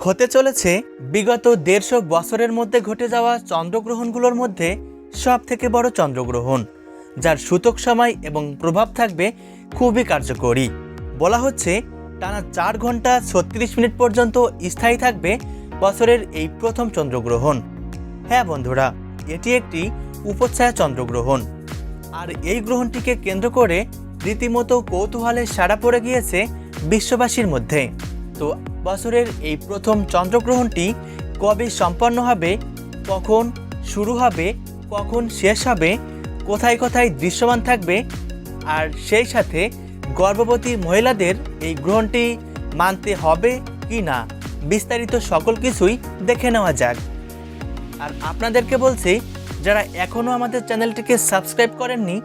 হতে চলেছে বিগত দেড়শো বছরের মধ্যে ঘটে যাওয়া চন্দ্রগ্রহণগুলোর মধ্যে সব থেকে বড় চন্দ্রগ্রহণ, যার সূতক সময় এবং প্রভাব থাকবে খুবই কার্যকরী। বলা হচ্ছে, টানা চার ঘণ্টা ছত্রিশ মিনিট পর্যন্ত স্থায়ী থাকবে বছরের এই প্রথম চন্দ্রগ্রহণ। হ্যাঁ বন্ধুরা, এটি একটি উপচ্ছায়া চন্দ্রগ্রহণ। আর এই গ্রহণটিকে কেন্দ্র করে রীতিমতো কৌতূহলে সাড়া পড়ে গিয়েছে বিশ্ববাসীর মধ্যে। তো বছরের এই প্রথম চন্দ্রগ্রহণটি কবে সম্পন্ন হবে, কখন শুরু হবে, কখন শেষ হবে, কোথায় কোথায় দৃশ্যমান থাকবে, আর সেই সাথে গর্ভবতী মহিলাদের এই গ্রহণটি মানতে হবে কি না, বিস্তারিত সকল কিছুই দেখে নেওয়া যাক। আর আপনাদেরকে বলছি, যারা এখনও আমাদের চ্যানেলটিকে সাবস্ক্রাইব করেননি,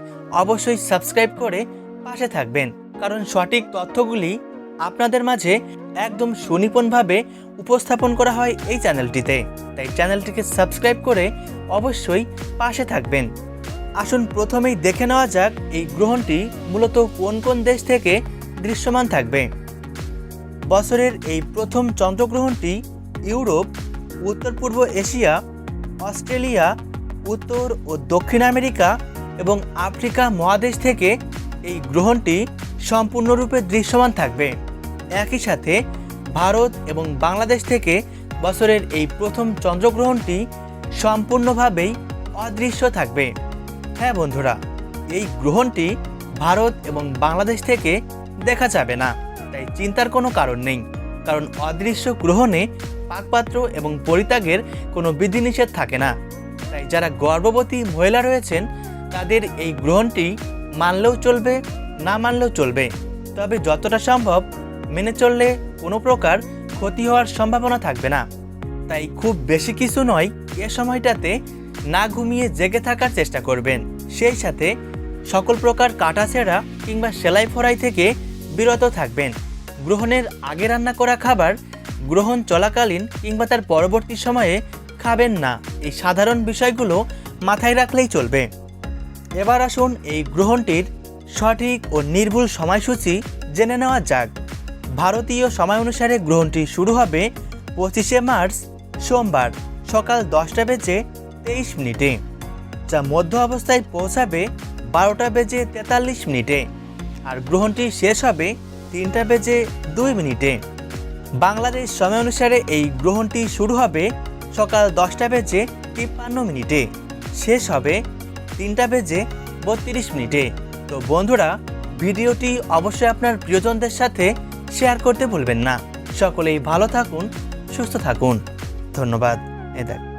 অবশ্যই সাবস্ক্রাইব করে পাশে থাকবেন, কারণ সঠিক তথ্যগুলি আপনাদের মাঝে একদম সুনিপুণভাবে উপস্থাপন করা হয় এই চ্যানেলটিতে। তাই চ্যানেলটিকে সাবস্ক্রাইব করে অবশ্যই পাশে থাকবেন। আসুন প্রথমেই দেখে নেওয়া যাক এই গ্রহণটি মূলত কোন কোন দেশ থেকে দৃশ্যমান থাকবে। বছরের এই প্রথম চন্দ্রগ্রহণটি ইউরোপ, উত্তর পূর্ব এশিয়া, অস্ট্রেলিয়া, উত্তর ও দক্ষিণ আমেরিকা এবং আফ্রিকা মহাদেশ থেকে এই গ্রহণটি সম্পূর্ণরূপে দৃশ্যমান থাকবে। একই সাথে ভারত এবং বাংলাদেশ থেকে বছরের এই প্রথম চন্দ্রগ্রহণটি সম্পূর্ণভাবেই অদৃশ্য থাকবে। হ্যাঁ বন্ধুরা, এই গ্রহণটি ভারত এবং বাংলাদেশ থেকে দেখা যাবে না, তাই চিন্তার কোনো কারণ নেই। কারণ অদৃশ্য গ্রহণে পাকপাত্র এবং পরিত্যাগের কোনো বিধিনিষেধ থাকে না। তাই যারা গর্ভবতী মহিলা রয়েছেন, তাদের এই গ্রহণটি মানলেও চলবে না মানলেও চলবে। তবে যতটা সম্ভব মেনে চললে কোনো প্রকার ক্ষতি হওয়ার সম্ভাবনা থাকবে না। তাই খুব বেশি কিছু নয়, এ সময়টাতে না ঘুমিয়ে জেগে থাকার চেষ্টা করবেন। সেই সাথে সকল প্রকার কাটাছেঁড়া কিংবা সেলাই ফড়াই থেকে বিরত থাকবেন। গ্রহণের আগে রান্না করা খাবার গ্রহণ চলাকালীন কিংবা তার পরবর্তী সময়ে খাবেন না। এই সাধারণ বিষয়গুলো মাথায় রাখলেই চলবে। এবার আসুন এই গ্রহণটির সঠিক ও নির্ভুল সময়সূচি জেনে নেওয়া যাক। ভারতীয় সময় অনুসারে গ্রহণটি শুরু হবে পঁচিশে মার্চ, সোমবার, সকাল দশটা বেজে তেইশ মিনিটে, যা মধ্য অবস্থায় পৌঁছাবে বারোটা বেজে তেতাল্লিশ মিনিটে আর গ্রহণটি শেষ হবে তিনটা বেজে দুই মিনিটে। বাংলাদেশ সময় অনুসারে এই গ্রহণটি শুরু হবে সকাল দশটা বেজে তিপ্পান্ন মিনিটে, শেষ হবে তিনটা বেজে বত্রিশ মিনিটে। তো বন্ধুরা, ভিডিওটি অবশ্যই আপনার প্রিয়জনদের সাথে শেয়ার করতে ভুলবেন না। সকলেই ভালো থাকুন, সুস্থ থাকুন। ধন্যবাদ। এ দেখ